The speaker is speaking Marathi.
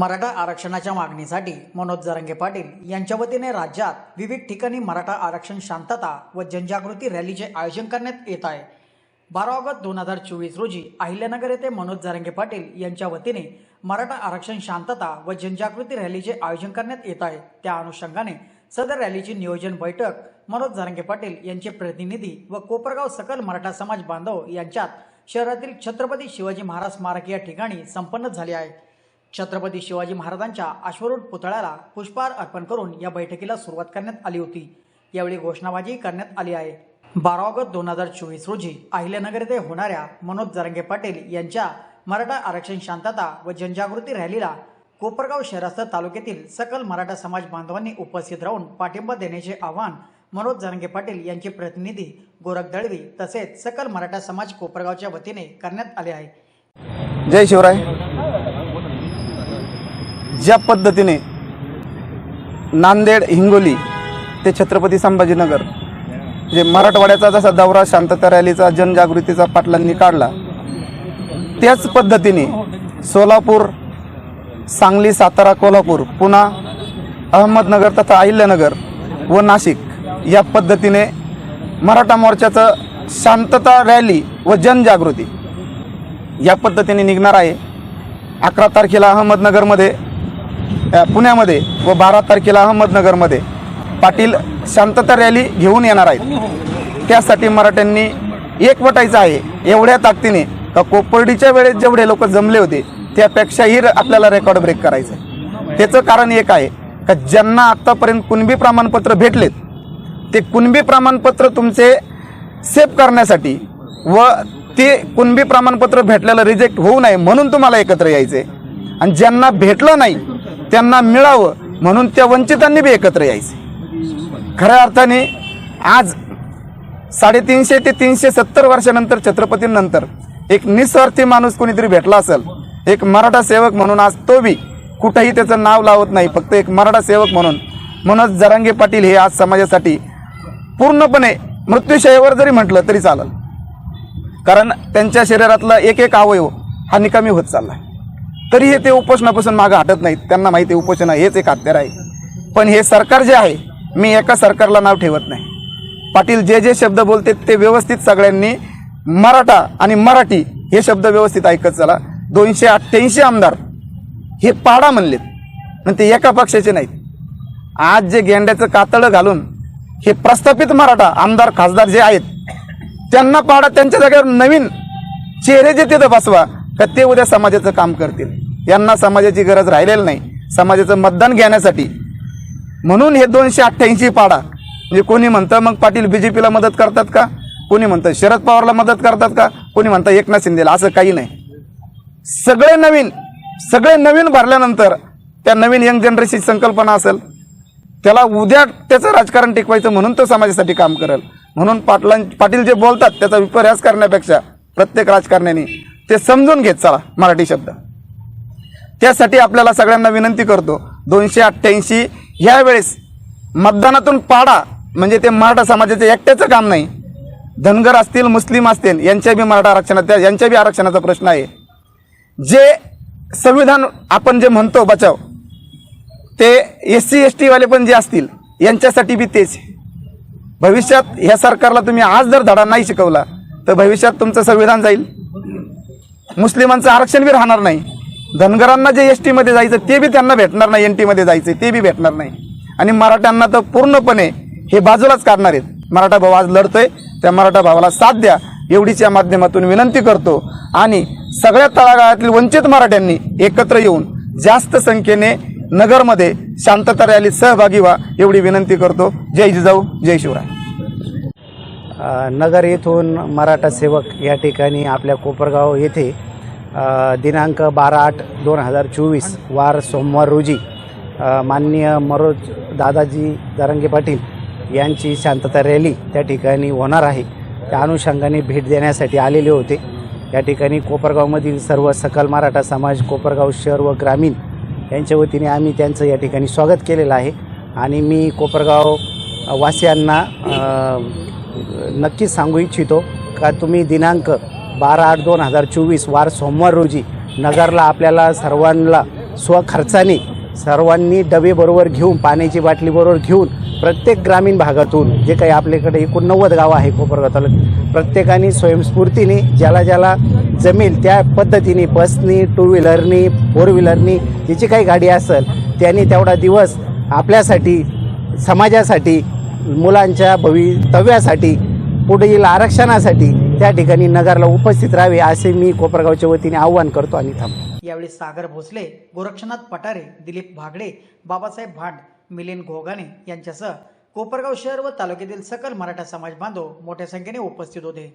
मराठा आरक्षणाच्या मागणीसाठी मनोज जरंगे पाटील यांच्या वतीने राज्यात विविध ठिकाणी मराठा आरक्षण शांतता व जनजागृती रॅलीचे आयोजन करण्यात येत आहे. बारा ऑगस्ट दोन हजार चोवीस रोजी अहिल्यानगर येथे मनोज जरंगे पाटील यांच्या वतीने मराठा आरक्षण शांतता व जनजागृती रॅलीचे आयोजन करण्यात येत आहे. त्या अनुषंगाने सदर रॅलीची नियोजन बैठक मनोज जरंगे पाटील यांचे प्रतिनिधी व कोपरगाव सकल मराठा समाज बांधव यांच्यात शहरातील छत्रपती शिवाजी महाराज स्मारक या ठिकाणी संपन्न झाले आहे. छत्रपती शिवाजी महाराजांच्या अश्वरूढ पुतळ्याला पुष्पहार अर्पण करून या बैठकीला सुरुवात करण्यात आली होती. यावेळी घोषणाबाजी करण्यात आली आहे. बारा ऑगस्ट दोन हजार चोवीस रोजी अहिल्यानगर येथे होणाऱ्या मनोज जरंगे पाटील यांच्या मराठा आरक्षण शांतता व जनजागृती रॅलीला कोपरगाव शहरासह तालुक्यातील सकल मराठा समाज बांधवांनी उपस्थित राहून पाठिंबा देण्याचे आवाहन मनोज जरंगे पाटील यांचे प्रतिनिधी गोरख दळवी तसेच सकल मराठा समाज कोपरगावच्या वतीने करण्यात आले आहे. जय शिवराय. ज्या पद्धतीने नांदेड हिंगोली ते छत्रपती संभाजीनगर जे मराठवाड्याचा जसा दौरा शांतता रॅलीचा जनजागृतीचा पाटलांनी काढला त्याच पद्धतीने सोलापूर सांगली सातारा कोल्हापूर पुन्हा अहमदनगर तथा अहिल्यानगर व नाशिक या पद्धतीने मराठा मोर्चाचं शांतता रॅली व जनजागृती या पद्धतीने निघणार आहे. अकरा तारखेला अहमदनगरमध्ये पुण्यामध्ये व बारा तारखेला अहमदनगरमध्ये पाटील शांतता रॅली घेऊन येणार आहेत. त्यासाठी मराठ्यांनी एकवटायचं आहे. एवढ्या ताकदीने का कोपर्डीच्या वेळेस जेवढे लोक जमले होते त्यापेक्षाही आपल्याला रेकॉर्ड ब्रेक करायचं आहे. त्याचं कारण एक आहे का ज्यांना आत्तापर्यंत कुणबी प्रमाणपत्र भेटलेत ते कुणबी प्रमाणपत्र तुमचे सेफ करण्यासाठी व ते कुणबी प्रमाणपत्र भेटल्याला रिजेक्ट होऊ नये म्हणून तुम्हाला एकत्र यायचे आणि ज्यांना भेटलं नाही त्यांना मिळावं म्हणून त्या वंचितांनी बी एकत्र यायचे. खऱ्या अर्थाने आज साडेतीनशे ते तीनशे सत्तर वर्षानंतर छत्रपतींनंतर एक निस्वार्थी माणूस कोणीतरी भेटला असेल एक मराठा सेवक म्हणून आज तो बी कुठंही त्याचं नाव लावत नाही फक्त एक मराठा सेवक म्हणून. मनोज जरांगे पाटील हे आज समाजासाठी पूर्णपणे मृत्यूशयेवर जरी म्हटलं तरी चालेल. कारण त्यांच्या शरीरातला एक एक अवयव हा निकामी होत चालला तरीही ते उपोषणापासून मागं हटत नाहीत. त्यांना माहिती आहे उपोषण हेच एक हत्यार आहे. पण हे सरकार जे आहे मी एका सरकारला नाव ठेवत नाही. पाटील जे जे शब्द बोलते ते व्यवस्थित सगळ्यांनी मराठा आणि मराठी हे शब्द व्यवस्थित ऐकत चला. दोनशे अठ्ठ्याऐंशी आमदार हे पाडा म्हणलेत. पण ते एका पक्षाचे नाहीत. आज जे गेंड्याचं कातळं घालून हे प्रस्थापित मराठा आमदार खासदार जे आहेत त्यांना पाडा त्यांच्या जागेवर नवीन चेहरे जे तिथं बसवा तर ते उद्या समाजाचं काम करतील? यांना समाजाची गरज राहिलेली नाही. समाजाचं मतदान घेण्यासाठी. म्हणून हे दोनशे अठ्ठ्याऐंशी पाडा. म्हणजे कोणी म्हणतं मग पाटील बी जे पीला मदत करतात का? कोणी म्हणतं शरद पवारला मदत करतात का? कोणी म्हणतं एकनाथ शिंदेला. असं काही नाही. सगळे नवीन सगळे नवीन भरल्यानंतर त्या नवीन यंग जनरेशनची संकल्पना असेल. त्याला उद्या त्याचं राजकारण टिकवायचं म्हणून तो समाजासाठी काम करेल. म्हणून पाटलां पाटील जे बोलतात त्याचा विपर्यास करण्यापेक्षा प्रत्येक राजकारण्याने ते समजून घेत चला मराठी शब्द. त्यासाठी आपल्याला सगळ्यांना विनंती करतो दोनशे अठ्ठ्याऐंशी ह्या वेळेस मतदानातून पाडा म्हणजे ते मराठा समाजाचं एकट्याचं काम नाही. धनगर असतील मुस्लिम असतील यांच्या बी मराठा आरक्षणात यांच्या बी आरक्षणाचा प्रश्न आहे. जे संविधान आपण जे म्हणतो बचाव ते एस सी एस टीवाले पण जे असतील यांच्यासाठी बी तेच भविष्यात ह्या सरकारला तुम्ही आज जर धडा नाही शिकवला तर भविष्यात तुमचं संविधान जाईल. मुस्लिमांचं आरक्षण बी राहणार नाही. धनगरांना जे एस टीमध्ये जायचं ते बी त्यांना भेटणार नाही एन टीमध्ये जायचं ते बी भेटणार नाही. आणि मराठ्यांना तर पूर्णपणे हे बाजूलाच काढणार आहेत. मराठा भाऊ आज लढतोय त्या मराठा भावाला साथ द्या. एवढीच या माध्यमातून विनंती करतो. आणि सगळ्या तळागाळातील वंचित मराठ्यांनी एकत्र येऊन जास्त संख्येने नगरमध्ये शांतता रॅलीत सहभागी व्हा एवढी विनंती करतो. जय जिजाऊ जय शिवराय. नगर येथून मराठा सेवक या ठिकाणी आपल्या कोपरगाव येथे दिनांक बारा आठ दोन हजार चोवीस वार सोमवार रोजी माननीय मरोज दादाजी जारंगे पाटील यांची शांतता रॅली त्या ठिकाणी होणार आहे. त्या अनुषंगाने भेट देण्यासाठी आलेले होते. या ठिकाणी कोपरगावमधील सर्व सकल मराठा समाज कोपरगाव शहर व ग्रामीण यांच्या वतीने आम्ही त्यांचं या ठिकाणी स्वागत केलेलं आहे. आणि मी कोपरगाव वासियांना नक्कीच सांगू इच्छितो का तुम्ही दिनांक बारा आठ दोन हजार चोवीस वार सोमवार रोजी नगरला आपल्याला सर्वांना स्वखर्चाने सर्वांनी डबेबरोबर घेऊन पाण्याची बाटली बरोबर घेऊन प्रत्येक ग्रामीण भागातून जे काही आपल्याकडे एकूण नव्वद गावं आहे कोपरगाव तालुक्यात प्रत्येकाने स्वयंस्फूर्तीने ज्याला ज्याला जमेल त्या पद्धतीने बसनी टू व्हीलरनी फोर व्हीलरनी जिची काही गाडी असेल त्यांनी तेवढा दिवस आपल्यासाठी समाजासाठी मुलांच्या भवितव्यासाठी पुढील आरक्षणासाठी त्या ठिकाणी नगरला उपस्थित राहावे असे मी कोपरगावच्या वतीने आव्हान करतो आणि थांबतो. यावेळी सागर भोसले गोरक्षनाथ पटारे दिलीप भागडे बाबासाहेब भांड मिलिंद घोगाने यांच्यासह कोपरगाव शहर व तालुक्यातील सकल मराठा समाज बांधव मोठ्या संख्येने उपस्थित होते.